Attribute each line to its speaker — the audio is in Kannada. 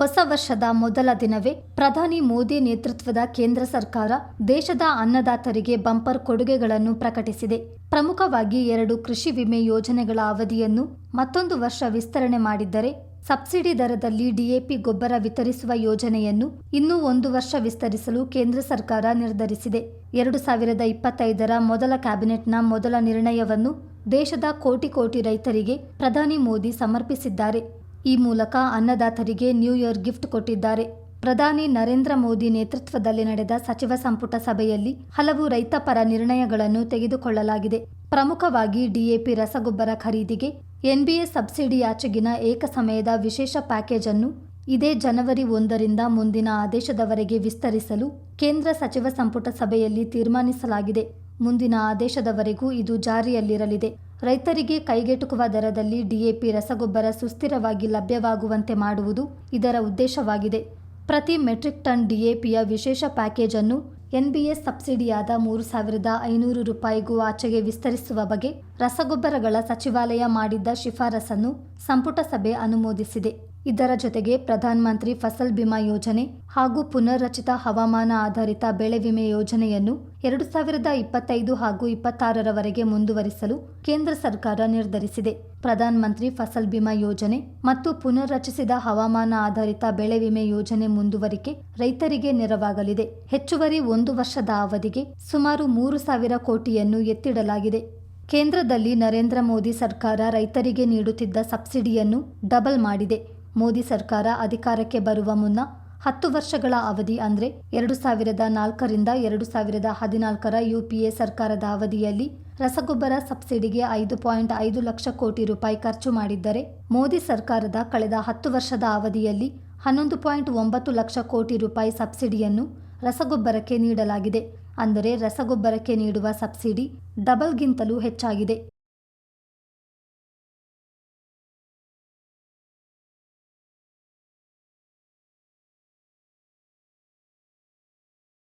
Speaker 1: ಹೊಸ ವರ್ಷದ ಮೊದಲ ದಿನವೇ ಪ್ರಧಾನಿ ಮೋದಿ ನೇತೃತ್ವದ ಕೇಂದ್ರ ಸರ್ಕಾರ ದೇಶದ ಅನ್ನದಾತರಿಗೆ ಬಂಪರ್ ಕೊಡುಗೆಗಳನ್ನು ಪ್ರಕಟಿಸಿದೆ. ಪ್ರಮುಖವಾಗಿ ಎರಡು ಕೃಷಿ ವಿಮೆ ಯೋಜನೆಗಳ ಅವಧಿಯನ್ನು ಮತ್ತೊಂದು ವರ್ಷ ವಿಸ್ತರಣೆ ಮಾಡಿದ್ದರೆ ಸಬ್ಸಿಡಿ ದರದಲ್ಲಿ ಡಿಎಪಿ ಗೊಬ್ಬರ ವಿತರಿಸುವ ಯೋಜನೆಯನ್ನು ಇನ್ನೂ ಒಂದು ವರ್ಷ ವಿಸ್ತರಿಸಲು ಕೇಂದ್ರ ಸರ್ಕಾರ ನಿರ್ಧರಿಸಿದೆ. ಎರಡು ಸಾವಿರದ ಇಪ್ಪತ್ತೈದರ ಮೊದಲ ಕ್ಯಾಬಿನೆಟ್ನ ಮೊದಲ ನಿರ್ಣಯವನ್ನು ದೇಶದ ಕೋಟಿ ಕೋಟಿ ರೈತರಿಗೆ ಪ್ರಧಾನಿ ಮೋದಿ ಸಮರ್ಪಿಸಿದ್ದಾರೆ. ಈ ಮೂಲಕ ಅನ್ನದಾತರಿಗೆ ನ್ಯೂ ಇಯರ್ ಗಿಫ್ಟ್ ಕೊಟ್ಟಿದ್ದಾರೆ. ಪ್ರಧಾನಿ ನರೇಂದ್ರ ಮೋದಿ ನೇತೃತ್ವದಲ್ಲಿ ನಡೆದ ಸಚಿವ ಸಂಪುಟ ಸಭೆಯಲ್ಲಿ ಹಲವು ರೈತಪರ ನಿರ್ಣಯಗಳನ್ನು ತೆಗೆದುಕೊಳ್ಳಲಾಗಿದೆ. ಪ್ರಮುಖವಾಗಿ ಡಿಎಪಿ ರಸಗೊಬ್ಬರ ಖರೀದಿಗೆ ಎನ್ಬಿಎ ಸಬ್ಸಿಡಿಯಾಚೆಗಿನ ಏಕಸಮಯದ ವಿಶೇಷ ಪ್ಯಾಕೇಜ್ ಅನ್ನು ಇದೇ ಜನವರಿ ಒಂದರಿಂದ ಮುಂದಿನ ಆದೇಶದವರೆಗೆ ವಿಸ್ತರಿಸಲು ಕೇಂದ್ರ ಸಚಿವ ಸಂಪುಟ ಸಭೆಯಲ್ಲಿ ತೀರ್ಮಾನಿಸಲಾಗಿದೆ. ಮುಂದಿನ ಆದೇಶದವರೆಗೂ ಇದು ಜಾರಿಯಲ್ಲಿರಲಿದೆ. ರೈತರಿಗೆ ಕೈಗೆಟುಕುವ ದರದಲ್ಲಿ ಡಿಎಪಿ ರಸಗೊಬ್ಬರ ಸುಸ್ಥಿರವಾಗಿ ಲಭ್ಯವಾಗುವಂತೆ ಮಾಡುವುದು ಇದರ ಉದ್ದೇಶವಾಗಿದೆ. ಪ್ರತಿ ಮೆಟ್ರಿಕ್ ಟನ್ ಡಿಎಪಿಯ ವಿಶೇಷ ಪ್ಯಾಕೇಜ್ ಅನ್ನು ಎನ್ಬಿಎಸ್ ಸಬ್ಸಿಡಿಯಾದ ಮೂರು ಸಾವಿರದ ಐನೂರು ರೂಪಾಯಿಗೂ ಆಚೆಗೆ ವಿಸ್ತರಿಸುವ ಬಗ್ಗೆ ರಸಗೊಬ್ಬರಗಳ ಸಚಿವಾಲಯ ಮಾಡಿದ್ದ ಶಿಫಾರಸನ್ನು ಸಂಪುಟ ಸಭೆ ಅನುಮೋದಿಸಿದೆ. ಇದರ ಜೊತೆಗೆ ಪ್ರಧಾನಮಂತ್ರಿ ಫಸಲ್ ಬಿಮಾ ಯೋಜನೆ ಹಾಗೂ ಪುನರ್ರಚಿತ ಹವಾಮಾನ ಆಧಾರಿತ ಬೆಳೆ ವಿಮೆ ಯೋಜನೆಯನ್ನು ಎರಡು ಸಾವಿರದ ಇಪ್ಪತ್ತೈದು ಹಾಗೂ ಇಪ್ಪತ್ತಾರರವರೆಗೆ ಮುಂದುವರಿಸಲು ಕೇಂದ್ರ ಸರ್ಕಾರ ನಿರ್ಧರಿಸಿದೆ. ಪ್ರಧಾನಮಂತ್ರಿ ಫಸಲ್ ಬಿಮಾ ಯೋಜನೆ ಮತ್ತು ಪುನರ್ರಚಿಸಿದ ಹವಾಮಾನ ಆಧಾರಿತ ಬೆಳೆ ವಿಮೆ ಯೋಜನೆ ಮುಂದುವರಿಕೆ ರೈತರಿಗೆ ನೆರವಾಗಲಿದೆ. ಹೆಚ್ಚುವರಿ ಒಂದು ವರ್ಷದ ಅವಧಿಗೆ ಸುಮಾರು ಮೂರು ಸಾವಿರ ಕೋಟಿಯನ್ನು ಎತ್ತಿಡಲಾಗಿದೆ. ಕೇಂದ್ರದಲ್ಲಿ ನರೇಂದ್ರ ಮೋದಿ ಸರ್ಕಾರ ರೈತರಿಗೆ ನೀಡುತ್ತಿದ್ದ ಸಬ್ಸಿಡಿಯನ್ನು ಡಬಲ್ ಮಾಡಿದೆ. ಮೋದಿ ಸರ್ಕಾರ ಅಧಿಕಾರಕ್ಕೆ ಬರುವ ಮುನ್ನ ಹತ್ತು ವರ್ಷಗಳ ಅವಧಿ ಅಂದರೆ ಎರಡು ಸಾವಿರದ ನಾಲ್ಕರಿಂದ ಎರಡು ಸಾವಿರದ ಹದಿನಾಲ್ಕರ ಯುಪಿಎ ಸರ್ಕಾರದ ಅವಧಿಯಲ್ಲಿ ರಸಗೊಬ್ಬರ ಸಬ್ಸಿಡಿಗೆ ಐದು ಪಾಯಿಂಟ್ ಐದು ಲಕ್ಷ ಕೋಟಿ ರೂಪಾಯಿ ಖರ್ಚು ಮಾಡಿದ್ದರೆ ಮೋದಿ ಸರ್ಕಾರದ ಕಳೆದ ಹತ್ತು ವರ್ಷದ ಅವಧಿಯಲ್ಲಿ ಹನ್ನೊಂದು ಪಾಯಿಂಟ್ ಒಂಬತ್ತು ಲಕ್ಷ ಕೋಟಿ ರೂಪಾಯಿ ಸಬ್ಸಿಡಿಯನ್ನು ರಸಗೊಬ್ಬರಕ್ಕೆ ನೀಡಲಾಗಿದೆ. ಅಂದರೆ ರಸಗೊಬ್ಬರಕ್ಕೆ ನೀಡುವ ಸಬ್ಸಿಡಿ ಡಬಲ್ಗಿಂತಲೂ ಹೆಚ್ಚಾಗಿದೆ.